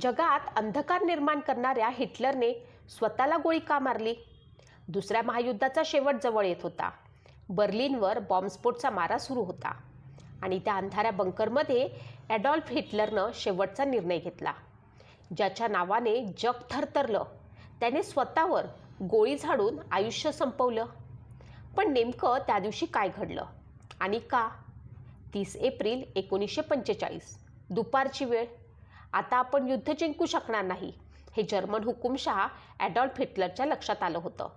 जगात अंधकार निर्माण करणाऱ्या हिटलरने स्वतःला गोळी का मारली? दुसऱ्या महायुद्धाचा शेवट जवळ येत होता. बर्लिनवर बॉम्बस्फोटचा मारा सुरू होता आणि त्या अंधाऱ्या बंकरमध्ये ॲडॉल्फ हिटलरनं शेवटचा निर्णय घेतला. ज्याच्या नावाने जग थरथरलं. त्याने स्वतःवर गोळी झाडून आयुष्य संपवलं. पण नेमकं त्या दिवशी काय घडलं? आणि का? तीस एप्रिल एकोणीसशे पंचेचाळीस. दुपारची वेळ. आता आपण युद्ध जिंकू शकणार नाही हे जर्मन हुकुमशहा ॲडॉल्फ हिटलरच्या लक्षात आलं होतं.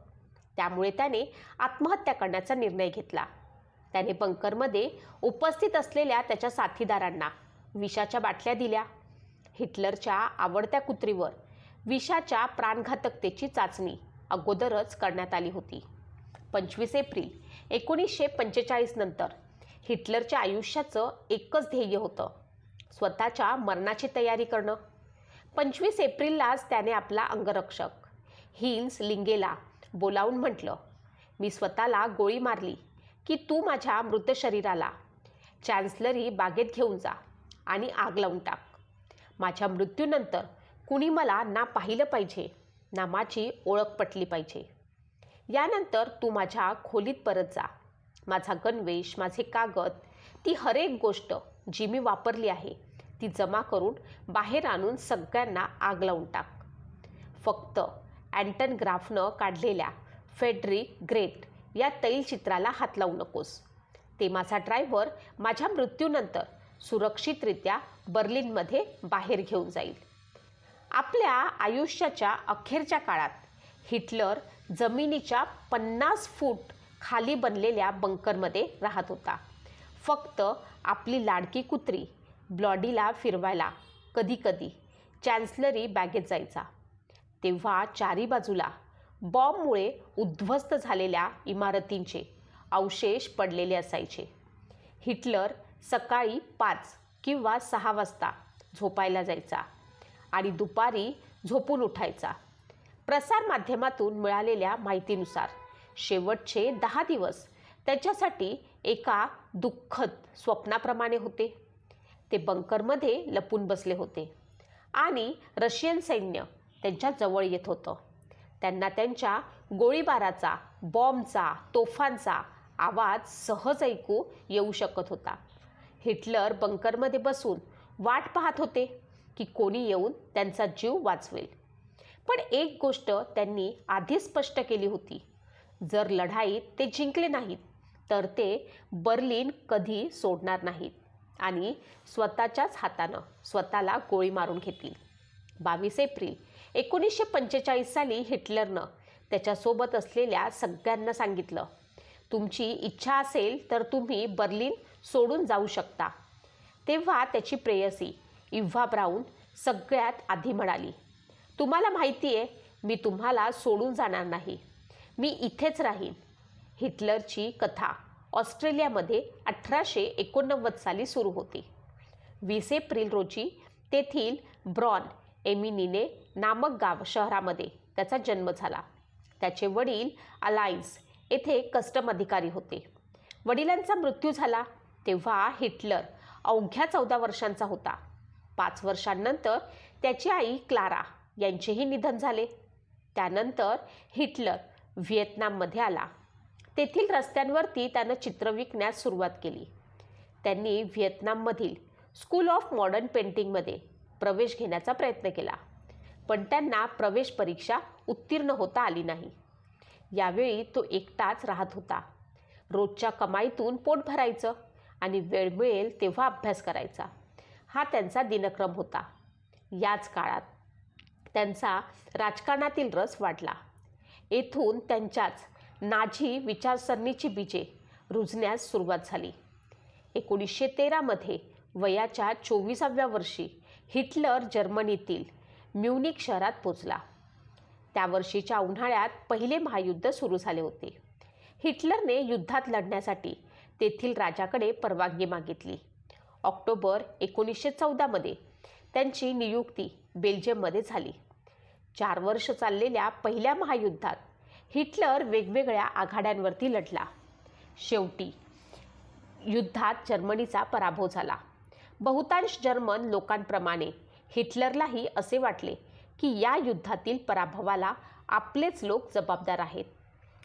त्यामुळे त्याने आत्महत्या करण्याचा निर्णय घेतला. त्याने बंकरमध्ये उपस्थित असलेल्या त्याच्या साथीदारांना विषाच्या बाटल्या दिल्या. हिटलरच्या आवडत्या कुत्रीवर विषाच्या प्राणघातकतेची चाचणी अगोदरच करण्यात आली होती. पंचवीस एप्रिल एकोणीसशे पंचेचाळीस नंतर हिटलरच्या आयुष्याचं एकच ध्येय होतं. स्वतःच्या मरणाची तयारी करणं. पंचवीस एप्रिललाच त्याने आपला अंगरक्षक हिल्स लिंगेला बोलावून म्हटलं मी स्वतःला गोळी मारली की तू माझ्या मृत शरीराला चॅन्सलरी बागेत घेऊन जा आणि आग लावून टाक. माझ्या मृत्यूनंतर कुणी मला ना पाहिलं पाहिजे ना माझी ओळख पटली पाहिजे. यानंतर तू माझ्या खोलीत परत जा. माझा गणवेश माझे कागद ती हरेक गोष्ट जी मी वापरली आहे ती जमा करून बाहेर आणून सगळ्यांना आग लावून टाक. फक्त अँटन ग्राफनं काढलेल्या फेडरिक ग्रेट या तैलचित्राला हात लावू नकोस. ते माझा ड्रायव्हर माझ्या मृत्यूनंतर सुरक्षितरित्या बर्लिनमध्ये बाहेर घेऊन जाईल. आपल्या आयुष्याच्या अखेरच्या काळात हिटलर जमिनीच्या पन्नास फूट खाली बनलेल्या बंकरमध्ये राहत होता. फक्त आपली लाडकी कुत्री ब्लॉडीला फिरवायला कधीकधी चॅन्सलरी बॅगेत जायचा. तेव्हा चारी बाजूला बॉम्बमुळे उद्ध्वस्त झालेल्या इमारतींचे अवशेष पडलेले असायचे. हिटलर सकाळी पाच किंवा सहा वाजता झोपायला जायचा आणि दुपारी झोपून उठायचा. प्रसारमाध्यमातून मिळालेल्या माहितीनुसार शेवटचे दहा दिवस त्याच्यासाठी एका दुःखद स्वप्नाप्रमाणे होते. ते बंकरमध्ये लपून बसले होते. आणि रशियन सैन्य त्यांच्या जवळ येत होतं. त्यांना त्यांच्या गोळीबाराचा बॉम्बचा तोफांचा आवाज सहज ऐकू येऊ शकत होता. हिटलर बंकरमध्ये बसून वाट पाहत होते की कोणी येऊन त्यांचा जीव वाचवेल. पण एक गोष्ट त्यांनी आधीच स्पष्ट केली होती. जर लढाईत ते जिंकले नाहीत तर ते बर्लिन कधी सोडणार नाहीत. आणि स्वतःच्याच हातानं स्वतःला गोळी मारून घेतील. बावीस एप्रिल एकोणीसशे पंचेचाळीस साली हिटलरनं त्याच्यासोबत असलेल्या सगळ्यांना सांगितलं तुमची इच्छा असेल तर तुम्ही बर्लिन सोडून जाऊ शकता. तेव्हा त्याची प्रेयसी इव्हा ब्राऊन सगळ्यात आधी म्हणाली तुम्हाला माहिती आहे मी तुम्हाला सोडून जाणार नाही. मी इथेच राहीन. हिटलरची कथा ऑस्ट्रेलियामध्ये अठराशे एकोणनव्वद साली सुरू होती. वीस एप्रिल रोजी तेथील ब्रॉन एमिनीने नामक गाव शहरामध्ये त्याचा जन्म झाला. त्याचे वडील अलायन्स येथे कस्टम अधिकारी होते. वडिलांचा मृत्यू झाला तेव्हा हिटलर अवघ्या चौदा वर्षांचा होता. पाच वर्षांनंतर त्याची आई क्लारा यांचेही निधन झाले. त्यानंतर हिटलर व्हिएतनाममध्ये आला. तेथील रस्त्यांवरती त्यानं चित्र विकण्यास सुरुवात केली. त्यांनी व्हिएतनाममधील स्कूल ऑफ मॉडर्न पेंटिंगमध्ये प्रवेश घेण्याचा प्रयत्न केला. पण त्यांना प्रवेश परीक्षा उत्तीर्ण होता आली नाही. यावेळी तो एकटाच राहत होता. रोजच्या कमाईतून पोट भरायचं आणि वेळ मिळेल तेव्हा अभ्यास करायचा. हा त्यांचा दिनक्रम होता. याच काळात त्यांचा राजकारणातील रस वाढला. येथून त्यांच्याच नाझी विचारसरणीची बीजे रुजण्यास सुरुवात झाली. एकोणीसशे तेरामध्ये वयाच्या चोवीसाव्या वर्षी हिटलर जर्मनीतील म्युनिक शहरात पोचला. त्या वर्षीच्या उन्हाळ्यात पहिले महायुद्ध सुरू झाले होते. हिटलरने युद्धात लढण्यासाठी तेथील राजाकडे परवानगी मागितली. ऑक्टोबर एकोणीसशे चौदामध्ये त्यांची नियुक्ती बेल्जियममध्ये झाली. चार वर्ष चाललेल्या पहिल्या महायुद्धात हिटलर वेगवेगळ्या आघाड्यांवरती लढला. शेवटी युद्धात जर्मनीचा पराभव झाला. बहुतांश जर्मन लोकांप्रमाणे हिटलरलाही असे वाटले की या युद्धातील पराभवाला आपलेच लोक जबाबदार आहेत.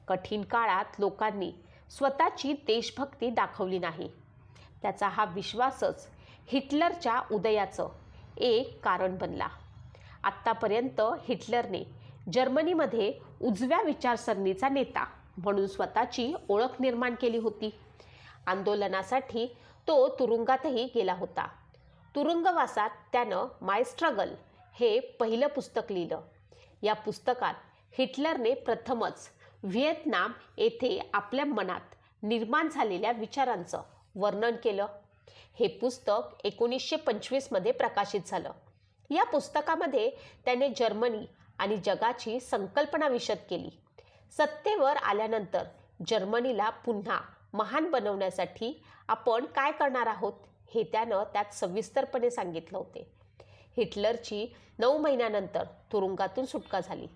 कठीण काळात लोकांनी स्वतःची देशभक्ती दाखवली नाही. त्याचा हा विश्वासच हिटलरच्या उदयाचं एक कारण बनला. आत्तापर्यंत हिटलरने जर्मनीमध्ये उजव्या विचारसरणीचा नेता म्हणून स्वतःची ओळख निर्माण केली होती. आंदोलनासाठी तो तुरुंगातही गेला होता. तुरुंगवासात त्यानं माय स्ट्रगल हे पहिलं पुस्तक लिहिलं. या पुस्तकात हिटलरने प्रथमच व्हिएतनाम येथे आपल्या मनात निर्माण झालेल्या विचारांचं वर्णन केलं. हे पुस्तक एकोणीसशे पंचवीसमध्ये प्रकाशित झालं. या पुस्तकामध्ये त्याने जर्मनी आणि जगाची संकल्पना विशद केली. सत्तेवर आल्यानंतर जर्मनीला पुन्हा महान बनवण्यासाठी आपण काय करणार आहोत हे त्यानं त्यात सविस्तरपणे सांगितलं होते. हिटलरची नऊ महिन्यानंतर तुरुंगातून सुटका झाली.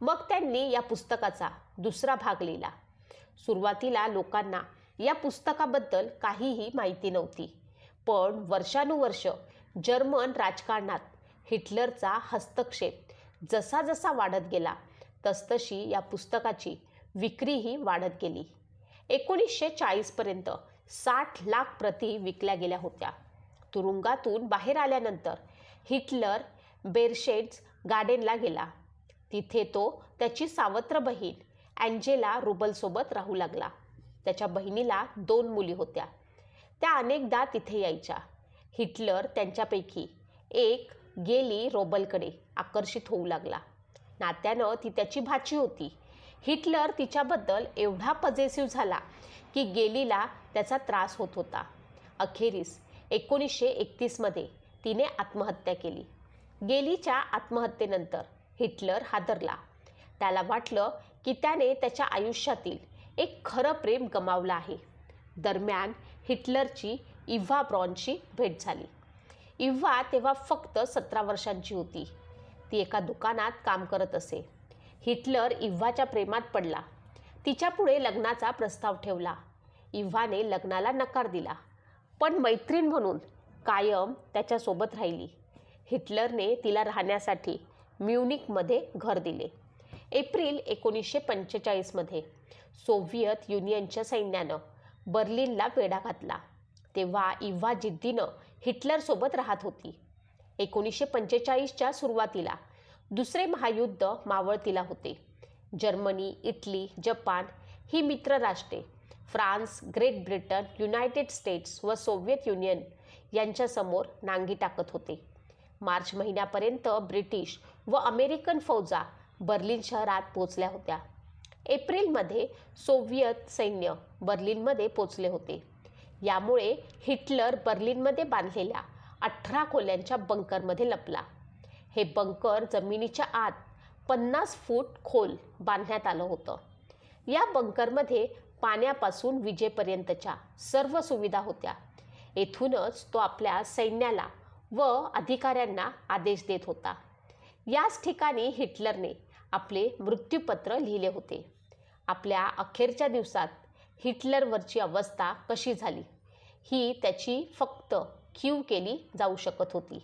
मग त्यांनी या पुस्तकाचा दुसरा भाग लिहिला. सुरुवातीला लोकांना या पुस्तकाबद्दल काहीही माहिती नव्हती. पण वर्षानुवर्ष जर्मन राजकारणात हिटलरचा हस्तक्षेप जसा जसा वाढत गेला तसतशी या पुस्तकाची विक्रीही वाढत गेली. एकोणीसशे चाळीसपर्यंत साठ लाख प्रती विकल्या गेल्या होत्या. तुरुंगातून बाहेर आल्यानंतर हिटलर बेरशेड्स गार्डनला गेला. तिथे तो त्याची सावत्र बहीण अँजेला रुबलसोबत राहू लागला. त्याच्या बहिणीला दोन मुली होत्या. त्या अनेकदा तिथे यायच्या. हिटलर त्यांच्यापैकी एक गेली रोबलकडे आकर्षित होऊ लागला. नात्यानं ती त्याची भाची होती. हिटलर तिच्याबद्दल एवढा पजेसिव्ह झाला की गेलीला त्याचा त्रास होत होता. अखेरीस एकोणीसशे एकतीसमध्ये तिने आत्महत्या केली. गेलीच्या आत्महत्येनंतर हिटलर हादरला. त्याला वाटलं की त्याने त्याच्या आयुष्यातील एक खरं प्रेम गमावलं आहे. दरम्यान हिटलरची इव्हा ब्रॉनची भेट झाली. इव्हा तेव्हा फक्त सतरा वर्षांची होती. ती एका दुकानात काम करत असे. हिटलर इव्हाच्या प्रेमात पडला. तिच्यापुढे लग्नाचा प्रस्ताव ठेवला. इव्हाने लग्नाला नकार दिला. पण मैत्रीण म्हणून कायम त्याच्यासोबत राहिली. हिटलरने तिला राहण्यासाठी म्युनिकमध्ये घर दिले. एप्रिल एकोणीसशे पंचेचाळीसमध्ये सोव्हियत युनियनच्या सैन्यानं बर्लिनला वेढा घातला. तेव्हा इव्हा जिद्दीनं हिटलरसोबत राहत होती. एकोणीसशे पंचेचाळीसच्या सुरुवातीला दुसरे महायुद्ध मावळतीला होते. जर्मनी इटली जपान ही मित्रराष्ट्रे France Great Britain United States व सोव्हिएत युनियन यांच्यासमोर नांगी टाकत होते. मार्च महिन्यापर्यंत ब्रिटिश व अमेरिकन फौजा बर्लिन शहरात पोचल्या होत्या. एप्रिलमध्ये सोव्हियत सैन्य बर्लिनमध्ये पोचले होते. यामुळे हिटलर बर्लिनमध्ये बांधलेल्या अठरा खोल्यांच्या बंकरमध्ये लपला. हे बंकर जमिनीच्या आत पन्नास फूट खोल बांधण्यात आलं होतं. या बंकरमध्ये पाण्यापासून विजेपर्यंतच्या सर्व सुविधा होत्या. येथूनच तो आपल्या सैन्याला व अधिकाऱ्यांना आदेश देत होता. याच ठिकाणी हिटलरने आपले मृत्यूपत्र लिहिले होते. आपल्या अखेरच्या दिवसात हिटलरवरची अवस्था कशी झाली? ही त्याची फक्त क्यू केली जाऊ शकत होती.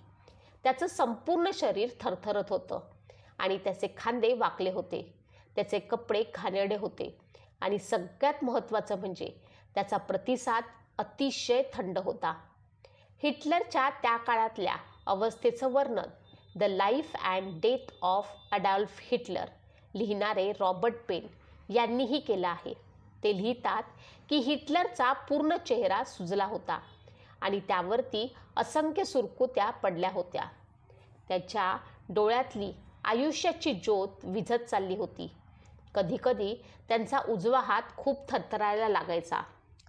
त्याचं संपूर्ण शरीर थरथरत होतं आणि त्याचे खांदे वाकले होते. त्याचे कपडे घाणेरडे होते. आणि सगळ्यात महत्त्वाचं म्हणजे त्याचा प्रतिसाद अतिशय थंड होता. हिटलरच्या त्या काळातल्या अवस्थेचं वर्णन the life and death of Adolf Hitler लिहिणारे रॉबर्ट पेन यांनीही केलं आहे. ते लिहितात की हिटलरचा पूर्ण चेहरा सुजला होता आणि त्यावरती असंख्य सुरकुत्या पडल्या होत्या. त्याच्या डोळ्यातली आयुष्याची ज्योत विझत चालली होती. कधीकधी त्यांचा उजवा हात खूप थरथरायला लागायचा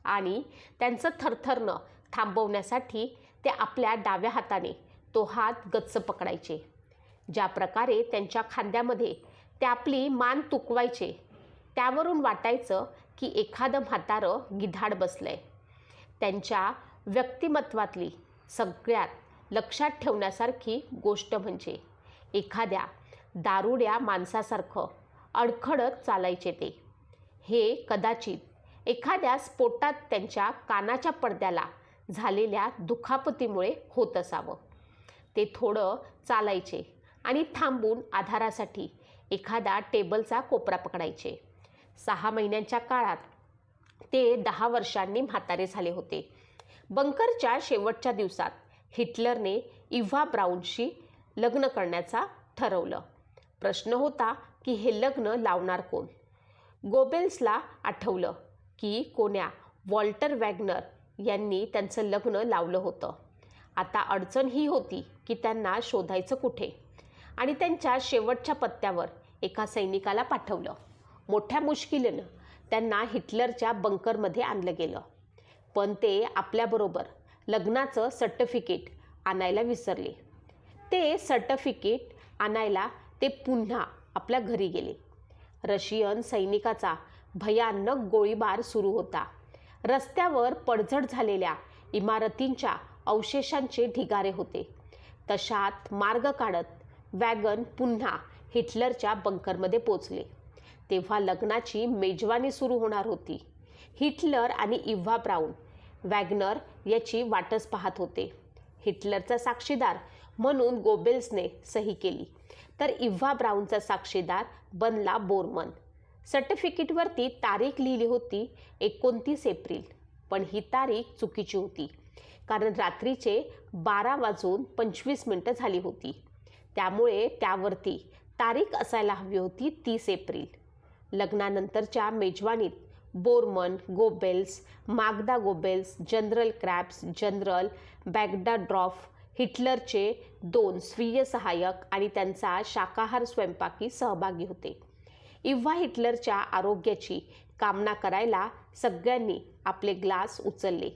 आणि त्यांचं थरथरणं थांबवण्यासाठी ते आपल्या डाव्या हाताने तो हात गच्च पकडायचे. ज्या प्रकारे त्यांच्या खांद्यामध्ये ते आपली मान तुकवायचे त्यावरून वाटायचं की एखादं म्हातारं गिधाड बसलं आहे त्यांच्या व्यक्तिमत्वातली सगळ्यात लक्षात ठेवण्यासारखी गोष्ट म्हणजे एखाद्या दारुड्या माणसासारखं अडखडत चालायचे ते. हे कदाचित एखाद्या स्फोटात त्यांच्या कानाच्या पडद्याला झालेल्या दुखापतीमुळे होत असावं. ते थोडं चालायचे आणि थांबून आधारासाठी एखादा टेबलचा कोपरा पकडायचे. सहा महिन्यांच्या काळात. ते दहा वर्षांनी म्हातारे झाले होते. बंकरच्या शेवटच्या दिवसात हिटलरने इव्हा ब्राऊनशी लग्न करण्याचा ठरवलं. प्रश्न होता की हे लग्न लावणार कोण? गोबेल्सला आठवलं की कोण्या? वॉल्टर वॅगनर यांनी त्यांचं लग्न लावलं होतं. आता अडचण ही होती की त्यांना शोधायचं कुठे? आणि त्यांच्या शेवटच्या पत्त्यावर एका सैनिकाला पाठवलं. मोठ्या मुश्किलीनं त्यांना हिटलरच्या बंकरमध्ये आणलं गेलं. पण ते आपल्याबरोबर लग्नाचं सर्टिफिकेट आणायला विसरले. ते सर्टिफिकेट आणायला ते पुन्हा आपल्या घरी गेले. रशियन सैनिकाचा भयानक गोळीबार सुरू होता. रस्त्यावर पडझड झालेल्या इमारतींच्या अवशेषांचे ढिगारे होते. तशात मार्ग काढत वॅगन पुन्हा हिटलरच्या बंकरमध्ये पोचले. तेव्हा लग्नाची मेजवानी सुरू होणार होती. हिटलर आणि इव्हा ब्राऊन वॅगनर याची वाटच पाहत होते. हिटलरचा साक्षीदार म्हणून गोबेल्सने सही केली. तर इव्हा ब्राऊनचा साक्षीदार बनला बोरमन. सर्टिफिकेटवरती तारीख लिहिली होती एकोणतीस एप्रिल पण ही तारीख चुकीची होती कारण रात्रीचे बारा वाजून पंचवीस मिनटं झाली होती. त्यामुळे त्यावरती तारीख असायला हवी होती तीस एप्रिल. लग्नानंतरच्या मेजवानीत Bormann Goebbels Magda Goebbels general Krebs general Burgdorf हिटलरचे दोन स्वीय सहाय्यक आणि त्यांचा शाकाहार स्वयंपाकी सहभागी होते. इव्हा हिटलरच्या आरोग्याची कामना करायला सगळ्यांनी आपले ग्लास उचलले.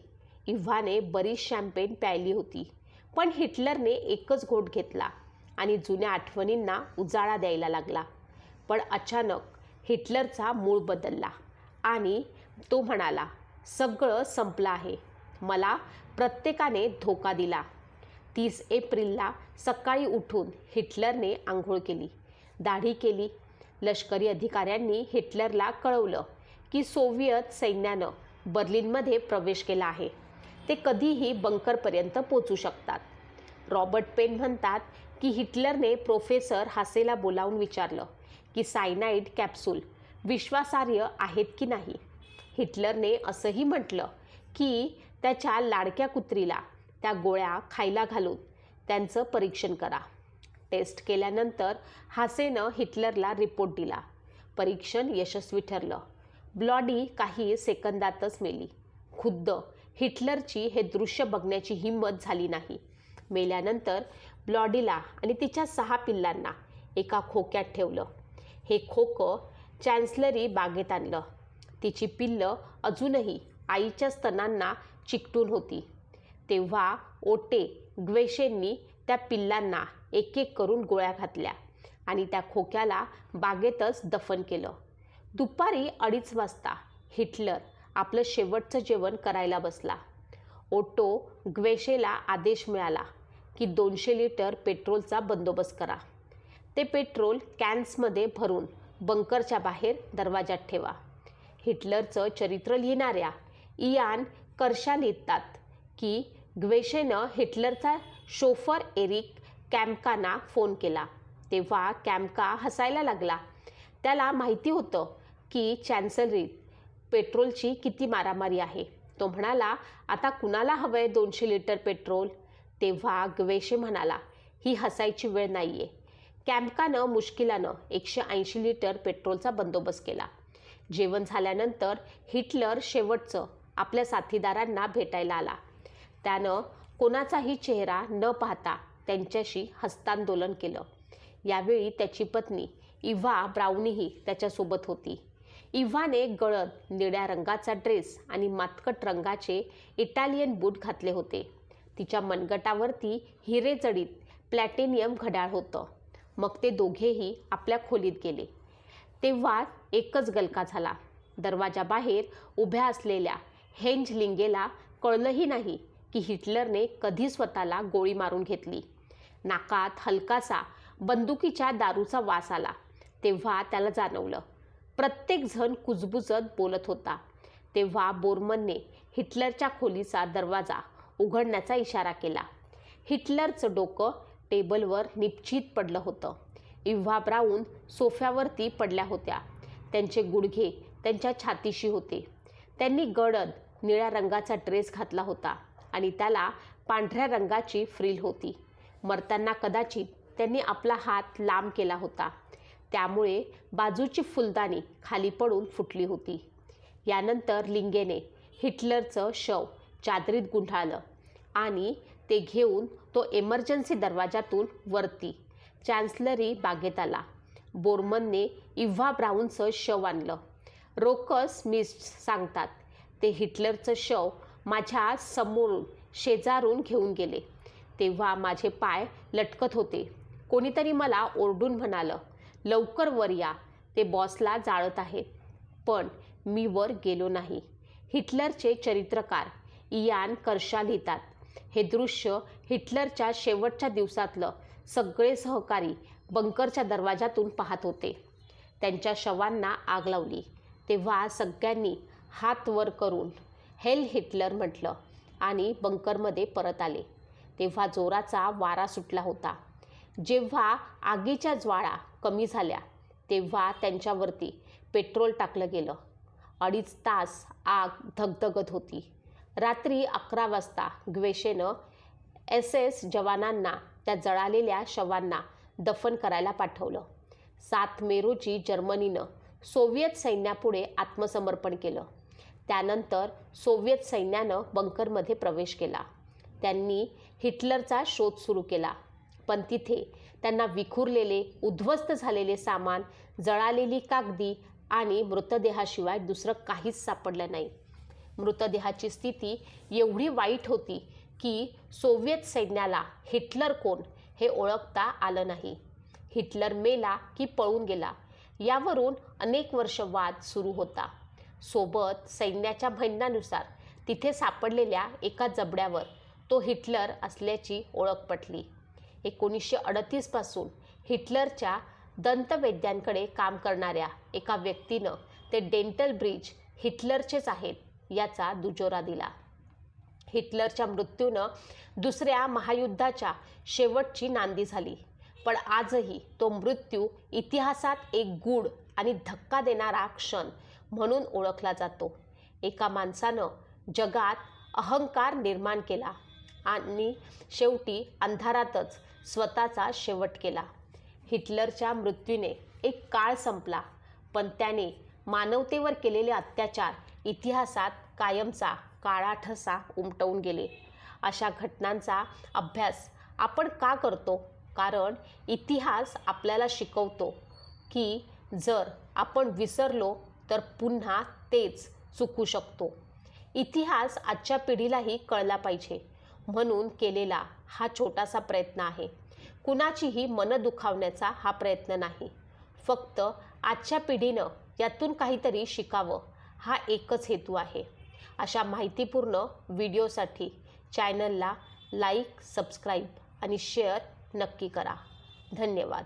इव्हाने बरीच शॅम्पेन प्यायली होती पण हिटलरने एकच घोट घेतला आणि जुन्या आठवणींना उजाळा द्यायला लागला. पण अचानक हिटलरचा मूळ बदलला. आणि तो म्हणाला सगळं संपलं आहे. मला प्रत्येकाने धोका दिला. तीस एप्रिलला सकाळी उठून हिटलरने आंघोळ केली. दाढी केली. लष्करी अधिकाऱ्यांनी हिटलरला कळवलं की सोव्हियत सैन्यानं बर्लिनमध्ये प्रवेश केला आहे. ते कधीही बंकरपर्यंत पोचू शकतात. रॉबर्ट पेन म्हणतात की हिटलरने प्रोफेसर हासेला बोलावून विचारलं की सायनाईड कॅप्सूल विश्वासार्ह आहेत की नाही? हिटलरने असंही म्हटलं की त्याच्या लाडक्या कुत्रीला त्या गोळ्या खायला घालून त्यांचं परीक्षण करा. टेस्ट केल्यानंतर हासेनं हिटलरला रिपोर्ट दिला. परीक्षण यशस्वी ठरलं. ब्लॉडी काही सेकंदातच मेली. खुद्द हिटलरची हे दृश्य बघण्याची हिंमत झाली नाही. मेल्यानंतर ब्लॉडीला आणि तिच्या सहा पिल्लांना एका खोक्यात ठेवलं. हे खोकं चॅन्सलरी बागेत आणलं. तिची पिल्लं अजूनही आईच्या स्तनांना चिकटून होती. तेव्हा ओटे ग्वेशेंनी त्या पिल्लांना एक एक करून गोळ्या घातल्या आणि त्या खोक्याला बागेतच दफन केलं. दुपारी अडीच वाजता हिटलर आपलं शेवटचं जेवण करायला बसला. ओटो ग्वेशेला आदेश मिळाला की दोनशे लिटर पेट्रोलचा बंदोबस्त करा. ते पेट्रोल कॅन्समध्ये भरून बंकरच्या बाहेर दरवाजात ठेवा. हिटलरचं चरित्र लिहिणाऱ्या इयान कर्शा लिहितात की ग्वेशेनं हिटलरचा शोफर एरिक कॅम्काना फोन केला. तेव्हा कॅम्का हसायला लागला. त्याला माहिती होतं की चॅन्सलरीत पेट्रोलची किती मारामारी आहे. तो म्हणाला आता कुणाला हवं आहे दोनशे लिटर पेट्रोल? तेव्हा ग्वेशे म्हणाला ही हसायची वेळ नाही आहे कॅम्पकानं मुश्किलानं एकशे ऐंशी लिटर पेट्रोलचा बंदोबस्त केला. जेवण झाल्यानंतर हिटलर शेवटचं आपल्या साथीदारांना भेटायला आला. त्यानं कोणाचाही चेहरा न पाहता त्यांच्याशी हस्तांदोलन केलं. यावेळी त्याची पत्नी इव्हा ब्राउनीही त्याच्यासोबत होती. इव्हाने गळद निळ्या रंगाचा ड्रेस आणि मातकट रंगाचे इटालियन बूट घातले होते. तिच्या मनगटावरती हिरे जडीत प्लॅटिनियम घड्याळ होतं. मग ते दोघेही आपल्या खोलीत गेले. तेव्हा एकच गलका झाला. दरवाजाबाहेर उभ्या असलेल्या हेंज लिंगेला कळलंही नाही की हिटलरने कधी स्वतःला गोळी मारून घेतली. नाकात हलकासा बंदुकीच्या दारूचा वास आला. तेव्हा त्याला जाणवलं. प्रत्येकजण कुजबुजत बोलत होता. तेव्हा बोरमनने हिटलरच्या खोलीचा दरवाजा उघडण्याचा इशारा केला. हिटलरचं डोकं टेबलवर निपचित पडलं होतं. इव्हा ब्राऊन सोफ्यावरती पडल्या होत्या. त्यांचे गुडघे त्यांच्या छातीशी होते. त्यांनी गडद निळ्या रंगाचा ड्रेस घातला होता आणि त्याला पांढऱ्या रंगाची फ्रिल होती. मरताना कदाचित त्यांनी आपला हात लांब केला होता. त्यामुळे बाजूची फुलदाणी खाली पडून फुटली होती. यानंतर लिंगेने हिटलरचं शव चादरीत गुंढाळलं आणि ते घेऊन तो एमर्जन्सी दरवाजातून वरती. चॅन्सलरी बागेत आला बोरमनने इव्हा ब्राऊनचं शव आणलं. रोकस मिस्ट सांगतात. ते हिटलरचं शव माझ्या समोरून शेजारून घेऊन गेले. तेव्हा माझे पाय लटकत होते. कोणीतरी मला ओरडून म्हणालं लवकर वर या. ते बॉसला जाळत आहेत पण मी वर गेलो नाही. हिटलरचे चरित्रकार इयान कर्शा लिहितात. हे दृश्य हिटलरच्या शेवटच्या दिवसातलं सगळे सहकारी बंकरच्या दरवाजातून पाहत होते. त्यांच्या शवांना आग लावली. तेव्हा सगळ्यांनी हात वर करून हेल हिटलर म्हटलं आणि बंकरमध्ये परत आले. तेव्हा जोराचा वारा सुटला होता. जेव्हा आगीच्या ज्वाळा कमी झाल्या तेव्हा त्यांच्यावरती पेट्रोल टाकलं गेलं. अडीच तास आग धगधगत होती. रात्री अकरा वाजता ग्वेशेनं एस एस जवानांना त्या जळालेल्या शवांना दफन करायला पाठवलं. सात मे रोजी जर्मनीनं सोव्हिएत सैन्यापुढे आत्मसमर्पण केलं. त्यानंतर सोव्हिएत सैन्यानं बंकरमध्ये प्रवेश केला. त्यांनी हिटलरचा शोध सुरू केला. पण तिथे त्यांना विखुरलेले उद्ध्वस्त झालेले सामान जळालेली कागदी आणि मृतदेहाशिवाय दुसरं काहीच सापडलं नाही. मृतदेहाची स्थिती एवढी वाईट होती की सोव्हिएत सैन्याला हिटलर कोण हे ओळखता आलं नाही. हिटलर मेला की पळून गेला यावरून अनेक वर्ष वाद सुरू होता. सोबत सैन्याच्या म्हणण्यानुसार तिथे सापडलेल्या एका जबड्यावर तो हिटलर असल्याची ओळख पटली. एकोणीसशे अडतीसपासून हिटलरच्या दंतवैद्यांकडे काम करणाऱ्या एका व्यक्तीनं ते डेंटल ब्रिज हिटलरचेच आहेत. याचा दुजोरा दिला. हिटलरच्या मृत्यूनं दुसऱ्या महायुद्धाच्या शेवटची नांदी झाली. पण आजही तो मृत्यू इतिहासात एक गूढ आणि धक्का देणारा क्षण म्हणून ओळखला जातो. एका माणसानं जगात अहंकार निर्माण केला आणि शेवटी अंधारातच स्वतःचा शेवट केला. हिटलरच्या मृत्यूने एक काळ संपला पण त्याने मानवतेवर केलेले अत्याचार इतिहासात कायमचा काळा ठसा उमटवून गेले. अशा घटनांचा अभ्यास आपण का करतो? कारण इतिहास आपल्याला शिकवतो की जर आपण विसरलो तर पुन्हा तेच चुकू शकतो. इतिहास आजच्या पिढीलाही कळला पाहिजे. म्हणून केलेला हा छोटासा प्रयत्न आहे. कुणाचीही मन दुखावण्याचा हा प्रयत्न नाही. फक्त आजच्या पिढीनं यातून काहीतरी शिकावं. हा एकच हेतू आहे. अशा माहितीपूर्ण व्हिडिओसाठी चॅनलला लाईक सबस्क्राईब आणि शेअर नक्की करा. धन्यवाद.